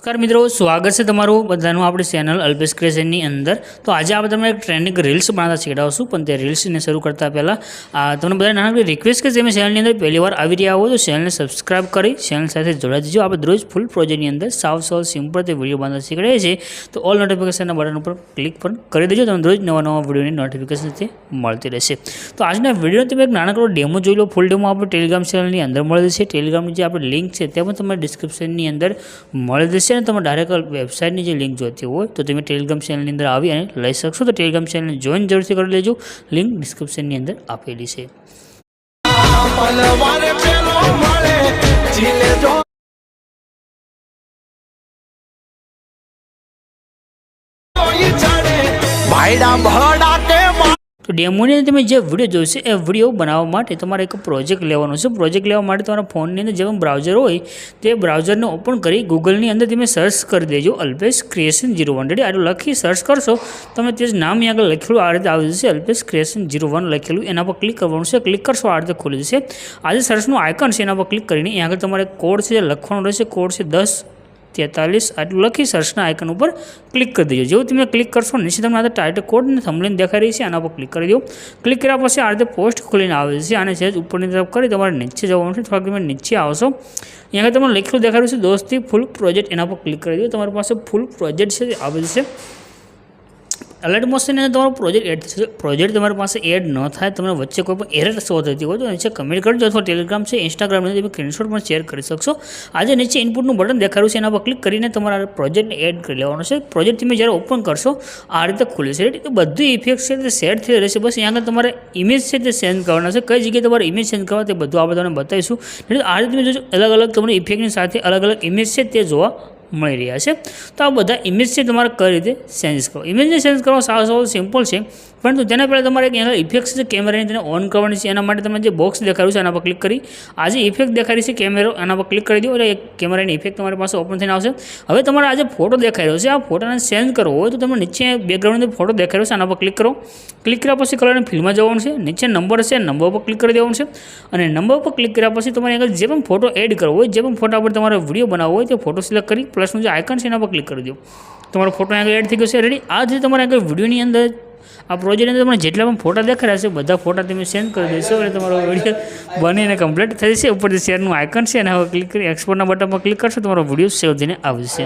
નમસ્કાર મિત્રો, સ્વાગત છે તમારું બધાનું આપણી ચેનલ અલ્પેશ ક્રિએશનની અંદર. તો આજે આપણે તમને એક ટ્રેન્ડિંગ રીલ્સ બનાવતા શીખડાવશું, પણ તે રીલ્સને શરૂ કરતા પહેલાં, આ, તમને બધા નાનકડી રિક્વેસ્ટ કે તમે ચેનલની અંદર પહેલી વાર આવી રહ્યા હો તો ચેનલને સબસ્ક્રાઇબ કરી ચેનલ સાથે જોડાઈ દેજો આપણે રોજ ફૂલ પ્રોજેક્ટની અંદર સાવ સાવ સિમ્પલ તે વીડિયો બનાવતા શીખડાવીએ છીએ. તો ઓલ નોટિફિકેશનના બટન ઉપર ક્લિક પણ કરી દેજો, તમને રોજ નવા નવા વિડીયોની નોટિફિકેશન તે મળતી રહેશે. તો આજના વીડિયો તમે એક નાનકડો ડેમો જોઈ લો. ફૂલ ડેમો આપણે ટેલિગ્રામ ચેનલની અંદર મળી જશે ટેલિગ્રામની જે આપણી લિંક છે, તે પણ તમને ડિસ્ક્રિપ્શનની અંદર મળી જશે અને તમે ડાયરેક્ટ વેબસાઇટની જે લિંક જોતી હોય તો તમે ટેલિગ્રામ ચેનલની અંદર આવી અને લઈ શકશો. તો ટેલિગ્રામ ચેનલને જોઈન જરૂરથી કરી લેજો. લિંક ડિસ્ક્રિપ્શનની અંદર આપેલી છે. ભાઈડા ભડા તો ડેમોની અંદર તમે જે વીડિયો જોઈશે એ વીડિયો બનાવવા માટે તમારે એક પ્રોજેક્ટ લેવાનો છે. પ્રોજેક્ટ લેવા માટે તમારા ફોનની અંદર જે પણ બ્રાઉઝર હોય, તે બ્રાઉઝરને ઓપન કરી ગૂગલની અંદર તમે સર્ચ કરી દેજો, Alpesh creation zero one ready આટલું લખી સર્ચ કરશો, તમે તે જ નામ આગળ લખેલું આ રીતે આવી જશે, અલ્પેશ ક્રિએશન ઝીરો વન લખેલું. એના પર ક્લિક કરવાનું છે ક્લિક કરશો, આ રીતે ખુલી જશે. આજે સર્ચનું આઇકન છે, એના પર ક્લિક કરીને અહીં આગળ તમારે કોડ છે જે લખવાનો રહેશે કોડ છે દસ તેતાલીસ આટલું લખી સર્ચના આઇકન ઉપર ક્લિક કરી દેજો. જેવું તમે ક્લિક કરશો, નીચે તમને આ ટાઇટલ કોડ અને થંબલેન દેખાઈ રહી છે, આના પર ક્લિક કરી દો. ક્લિક કર્યા પછી આ રીતે પોસ્ટ ખોલીને આવે છે. અને સહેજ ઉપરની તરફ કરી તમારે નીચે જવાનું છે, થોડાક તમે નીચે આવશો. અહીંયા તમને લખેલું દેખાડ્યું છે, દોસ્તી ફૂલ પ્રોજેક્ટ એના પર ક્લિક કરી દો. તમારી પાસે ફૂલ પ્રોજેક્ટ છે, તે આવે છે. અલર્ટ મોશનની અંદર તમારો પ્રોજેક્ટ એડ થશે. પ્રોજેક્ટ તમારી પાસે એડ ન થાય તમને વચ્ચે કોઈ પણ એરર શો થતી હોય તો નીચે કમેન્ટ કરજો અથવા ટેલિગ્રામ છે ઇન્સ્ટાગ્રામની તમે સ્ક્રીનશોટ પણ શેર કરી શકશો. આજે નીચે ઇનપુટનું બટન દેખાડ્યું છે, એના પર ક્લિક કરીને તમારા પ્રોજેક્ટને એડ કરી લેવાનો છે. પ્રોજેક્ટ તમે જ્યારે ઓપન કરશો, આ રીતે ખુલે છે. એટલે બધી ઇફેક્ટ છે તે સેટ થઈ રહેશે. બસ અહીંયા આગળ તમારે ઇમેજ છે તે સેન્ડ કરવાના છે. કઈ જગ્યાએ તમારે ઇમેજ સેન્ડ કરવા તે બધું આપણે તમને બતાવીશું. એટલે આ રીતે તમે જોજો અલગ અલગ તમને ઇફેક્ટની સાથે અલગ અલગ ઇમેજ છે તે જોવા મળી રહ્યા છે. તો આ બધા ઇમેજ છે, તમારે કઈ રીતે ચેન્જ કરો ઇમેજને ચેન્જ કરવા સાવ સારો સિમ્પલ છે. પરંતુ તેના પહેલાં તમારે એક એના ઇફેક્ટ છે કેમેરાની તેને ઓન કરવાની છે, એના માટે તમે જે બોક્સ દેખાડ્યું છે, એના પર ક્લિક કરી. આ ઇફેક્ટ દેખાડી છે કેમેરો એના પર ક્લિક કરી દો એટલે એક કેમેરાની ઇફેક્ટ તમારી પાસે ઓપન થઈને આવશે. હવે તમારે આ જે ફોટો દેખાઈ રહ્યો છે, આ ફોટોને ચેન્જ કરવો હોય તો તમે નીચે બેકગ્રાઉન્ડની ફોટો દેખાઈ રહ્યો છે, આના પર ક્લિક કરો. ક્લિક કર્યા પછી કલરની ફિલ્મમાં જવાનું છે, નીચે નંબર છે નંબર પર ક્લિક કરી દેવાનું છે. અને નંબર પર ક્લિક કર્યા પછી તમારે આગળ જે પણ ફોટો એડ કરવો હોય, જે પણ ફોટા પર તમારે વીડિયો બનાવવો હોય, તે ફોટો સિલેક્ટ કરી પ્લસનું જે આઇકન છે, એના પર ક્લિક કરી દો. તમારો ફોટો આગળ એડ થઈ ગયો છે રેડી આ જે તમારે આગળ વિડીયોની અંદર આ પ્રોજેક્ટની અંદર તમને જેટલા પણ ફોટા દેખાડ્યા છે, બધા ફોટા તમે સેન્ડ કરી દેશો એટલે તમારો વીડિયો બનીને કમ્પ્લીટ થઈ જશે. ઉપરથી શેરનું આઇકન છે અને હવે ક્લિક કરી એક્સપોર્ટના બટન પર ક્લિક કરશો, તમારો વીડિયો સેવ થઈને આવશે